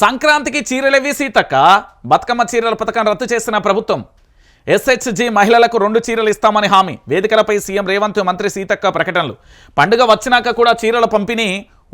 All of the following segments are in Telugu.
సంక్రాంతికి చీరలేవి సీతక్క. బతుకమ్మ చీరల పథకం రద్దు చేసిన ప్రభుత్వం. ఎస్హెచ్జి మహిళలకు రెండు చీరలు ఇస్తామని హామీ. వేదికలపై సీఎం రేవంత్ మంత్రి సీతక్క ప్రకటనలు. పండుగ వచ్చినాక కూడా చీరల పంపిణీ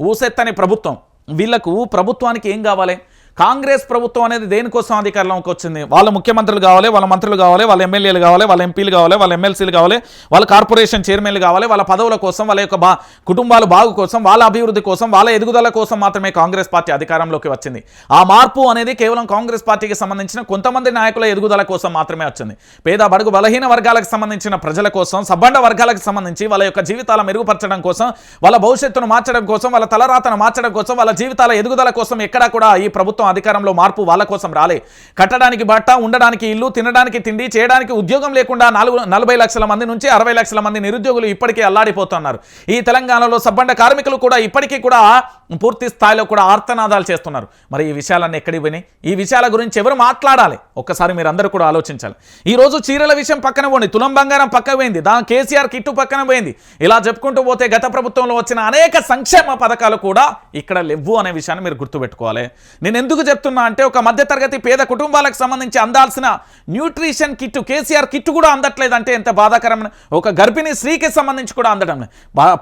ఊసెత్తని ప్రభుత్వం. వీళ్ళకు ప్రభుత్వానికి ఏం కావాలి? కాంగ్రెస్ ప్రభుత్వం అనేది దేనికోసం అధికారంలోకి వచ్చింది? వాళ్ళ ముఖ్యమంత్రులు కావాలి వాళ్ళ మంత్రులు కావాలి వాళ్ళ ఎమ్మెల్యేలు కావాలి వాళ్ళ ఎంపీలు కావాలి వాళ్ళ ఎమ్మెల్సీలు కావాలి వాళ్ళ కార్పొరేషన్ చైర్మన్లు కావాలి వాళ్ళ పదవుల కోసం వాళ్ళ యొక్క బా కుటుంబాల బాగు కోసం వాళ్ళ అభివృద్ధి కోసం వాళ్ళ ఎదుగుదల కోసం మాత్రమే కాంగ్రెస్ పార్టీ అధికారంలోకి వచ్చింది. ఆ మార్పు అనేది కేవలం కాంగ్రెస్ పార్టీకి సంబంధించిన కొంతమంది నాయకుల ఎదుగుదల కోసం మాత్రమే వచ్చింది. పేద బడుగు బలహీన వర్గాలకు సంబంధించిన ప్రజల కోసం సబ్బండ వర్గాలకు సంబంధించి వాళ్ళ యొక్క జీవితాల మెరుగుపరచడం కోసం వాళ్ళ భవిష్యత్తును మార్చడం కోసం వాళ్ళ తలరాతను మార్చడం కోసం వాళ్ళ జీవితాల ఎదుగుదల కోసం ఎక్కడా కూడా ఈ ప్రభుత్వం అధికారంలో మార్పు వాళ్ళ కోసం రాలే. కట్టడానికి బట్ట ఉండడానికి ఇల్లు తినడానికి తిండి చేయడానికి ఉద్యోగం లేకుండా నాలుగు నలభై లక్షల మంది నుంచి అరవై లక్షల మంది నిరుద్యోగులు ఇప్పటికే అల్లాడిపోతున్నారు. ఈ తెలంగాణలో సబ్బండ కార్మికులు కూడా ఇప్పటికీ కూడా పూర్తి స్థాయిలో కూడా ఆర్తనాదాలు చేస్తున్నారు. మరి ఈ విషయాలన్నీ ఎక్కడికి పోయినాయి? ఈ విషయాల గురించి ఎవరు మాట్లాడాలి? ఒక్కసారి మీరు అందరూ కూడా ఆలోచించాలి. ఈ రోజు చీరల విషయం పక్కన పోండి. తులం బంగారం పక్కన పోయింది. దాని కేసీఆర్ కిట్టు పక్కన పోయింది. ఇలా చెప్పుకుంటూ పోతే గత ప్రభుత్వంలో వచ్చిన అనేక సంక్షేమ పథకాలు కూడా ఇక్కడ లేవు అనే విషయాన్ని మీరు గుర్తుపెట్టుకోవాలి. నేను ఎందుకు చెప్తున్నా అంటే ఒక మధ్యతరగతి పేద కుటుంబాలకు సంబంధించి అందాల్సిన న్యూట్రిషన్ కిట్టు కేసీఆర్ కిట్టు కూడా అందట్లేదు అంటే ఎంత బాధాకరమైన ఒక గర్భిణీ స్త్రీకి సంబంధించి కూడా అందడం.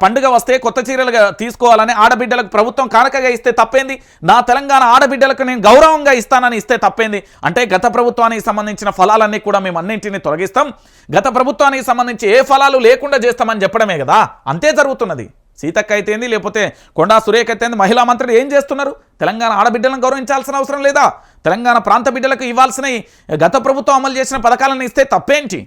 పండుగ వస్తే కొత్త చీరలు తీసుకోవాలని ఆడబిడ్డలకు ప్రభుత్వం కానకగా ఇస్తే తప్పేంది? నా తెలంగాణ ఆడబిడ్డలకు నేను గౌరవంగా ఇస్తానని ఇస్తే తప్పేంది? అంటే గత ప్రభుత్వానికి సంబంధించిన ఫలాలన్నీ కూడా మేము అన్నింటినీ తొలగిస్తాం. గత ప్రభుత్వానికి సంబంధించి ఏ ఫలాలు లేకుండా చేస్తామని చెప్పడమే కదా? అంతే జరుగుతున్నది. సీతక్క అయితేంది లేకపోతే కొండా సురేఖ అయితేంది మహిళా మంత్రులు ఏం చేస్తున్నారు? తెలంగాణ ఆడబిడ్డలను గౌరవించాల్సిన అవసరం లేదా? తెలంగాణ ప్రాంత బిడ్డలకు ఇవ్వాల్సిన గత ప్రభుత్వం అమలు చేసిన పథకాలను ఇస్తే తప్పేంటి?